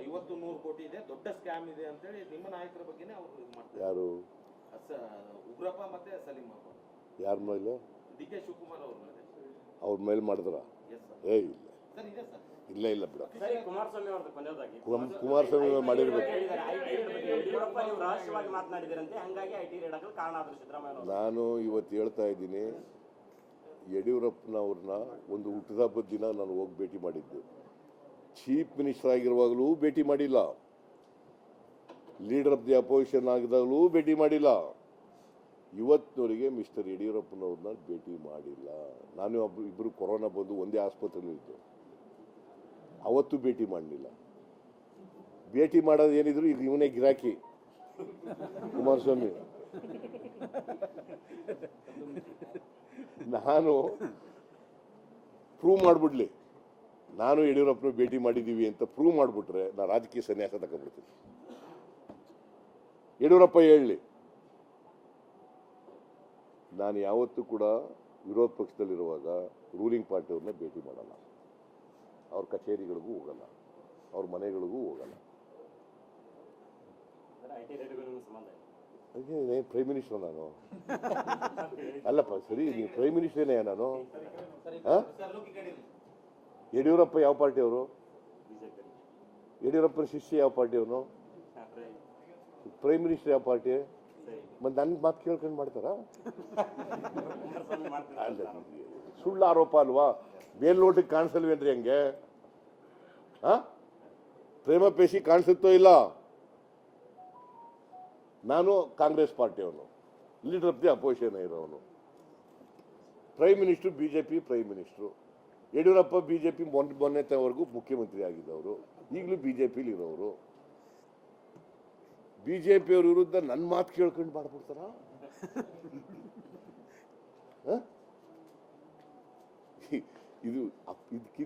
ಐವತ್ತು ನೂರು ಕೋಟಿ ಇದೆ ದೊಡ್ಡ ಸ್ಕ್ಯಾಮ್ ಇದೆ ಅಂತೇಳಿ ನಿಮ್ಮ ನಾಯಕರ ಬಗ್ಗೆನೇ ಅವರು ಇದು ಮಾಡ್ತಾರೆ. ಯಾರು? ಉಗ್ರಪ್ಪ ಮತ್ತೆ ಸಲೀಮ್ ಯಾರ ಮೇಲೆ? ಡಿ ಕೆ ಶಿವಕುಮಾರ್ ಅವ್ರ ಮೇಲೆ. ಅವ್ರ ಮೇಲೆ ಮಾಡಿದ್ರ? ಎಸ್ ಸರ್ ಏ ಇಲ್ಲ. ಸರ್ ಇದೆ ಸರ್. ಇಲ್ಲ ಇಲ್ಲ ಬಿಡ. ಸರಿ ಕುಮಾರಸ್ವಾಮಿ ಅವ್ರದ್ದು ಕೊನೆಯದಾಗಿ. ಕುಮ್- ಕುಮಾರಸ್ವಾಮಿ ಮೇಲೆ ಮಾಡಿರ್ಬೇಕು. ಯಡಿಯೂರಪ್ಪ ನೀವು ರಹಸ್ಯವಾಗಿ ಮಾತನಾಡಿದಿರಂತೆ ಹಂಗಾಗಿ ಐಟಿ ರೇಡ್ ಆಗಲು ಕಾರಣ ಆದ್ರು ಸಿದ್ದರಾಮಯ್ಯ ನಾನು ಇವತ್ತು ಹೇಳ್ತಾ ಇದ್ದೀನಿ ಯಡಿಯೂರಪ್ಪನವ್ರನ್ನ ಒಂದು ಹುಟ್ಟಿದಬ್ಬದ ದಿನ ನಾನು ಹೋಗಿ ಭೇಟಿ ಮಾಡಿದ್ದೆ. ಚೀಫ್ ಮಿನಿಸ್ಟರ್ ಆಗಿರುವಾಗಲೂ ಭೇಟಿ ಮಾಡಿಲ್ಲ. ಲೀಡರ್ ಆಫ್ ದಿ ಅಪೋಸಿಷನ್ ಆಗಿದಾಗಲೂ ಭೇಟಿ ಮಾಡಿಲ್ಲ. ಇವತ್ತಿನವರಿಗೆ ಮಿಸ್ಟರ್ ಯಡಿಯೂರಪ್ಪನವ್ರನ್ನ ಭೇಟಿ ಮಾಡಿಲ್ಲ. ನಾನು ಇಬ್ಬರು ಕೊರೋನಾ ಬಂದು ಒಂದೇ ಆಸ್ಪತ್ರೆಯಲ್ಲಿ ಇದ್ದು. ಅವತ್ತು ಭೇಟಿ ಮಾಡಲಿಲ್ಲ. ಭೇಟಿ ಮಾಡೋದು ಏನಿದ್ರು ಈಗ ಇವನೇ ಗಿರಾಕಿ. ಕುಮಾರಸ್ವಾಮಿ. ನಾನು ಪ್ರೂವ್ ಮಾಡಿಬಿಡ್ಲಿ. ನಾನು ಯಡಿಯೂರಪ್ಪನ ಭೇಟಿ ಮಾಡಿದ್ದೀವಿ ಅಂತ ಪ್ರೂವ್ ಮಾಡಿಬಿಟ್ರೆ ನಾನು ರಾಜಕೀಯ ಸನ್ಯಾಸ ತಗೊಂಡ್ಬಿಡ್ತೀನಿ ಯಡಿಯೂರಪ್ಪ ಹೇಳಲಿ ನಾನು ಯಾವತ್ತೂ ಕೂಡ ವಿರೋಧ ಪಕ್ಷದಲ್ಲಿರುವಾಗ ರೂಲಿಂಗ್ ಪಾರ್ಟಿಯವ್ರನ್ನ ಭೇಟಿ ಮಾಡಲ್ಲ ಅವ್ರ ಕಚೇರಿಗಳಿಗೂ ಹೋಗಲ್ಲ ಅವ್ರ ಮನೆಗಳಿಗೂ ಹೋಗಲ್ಲ ಪ್ರೈಮ್ ಮಿನಿಸ್ಟರ್ ನಾನು ಅಲ್ಲಪ್ಪ ಸರಿ ನೀವು ಪ್ರೈಮ್ ಮಿನಿಸ್ಟರ್ನೇ ನಾನು ಹಾಂ ಯಡಿಯೂರಪ್ಪ ಯಾವ ಪಾರ್ಟಿಯವರು ಯಡಿಯೂರಪ್ಪನ ಶಿಷ್ಯ ಯಾವ ಪಾರ್ಟಿಯವನು ಪ್ರೈಮ್ ಮಿನಿಸ್ಟರ್ ಯಾವ ಪಾರ್ಟಿ? ಮತ್ತೆ ನನ್ನ ಮಾತು ಕೇಳ್ಕೊಂಡು ಮಾಡ್ತಾರಾ? ಸುಳ್ಳು ಆರೋಪ ಅಲ್ವಾ? ಮೇಲ್ನೋಟಕ್ಕೆ ಕಾಣಿಸಲ್ವೇನ್ರಿ ಹಂಗೆ? ಆ? ಪ್ರೇಮ ಪೇಶಿ ಕಾಣಿಸುತ್ತೋ ಇಲ್ಲ? ನಾನು ಕಾಂಗ್ರೆಸ್ ಪಾರ್ಟಿಯವನು ಲೀಡರ್ ಆಫ್ ದಿ ಅಪೋಸಿಷನ್ ಇರೋನು. Prime minister B J P prime minister Yediyurappa B J P ಮೊನ್ನೆ ಮೊನ್ನೆತವರೆಗೂ ಮುಖ್ಯಮಂತ್ರಿ ಆಗಿದ್ದವರು, ಈಗಲೂ ಬಿ ಜೆ ಪಿಲಿ ಇರೋರು ಬಿ ಜೆ ಪಿಯವ್ರ ವಿರುದ್ಧ ನನ್ನ ಮಾತು ಕೇಳ್ಕೊಂಡು ಮಾಡ್ಬಿಡ್ತಾರ ಇದು ಇದಕ್ಕಿಂತ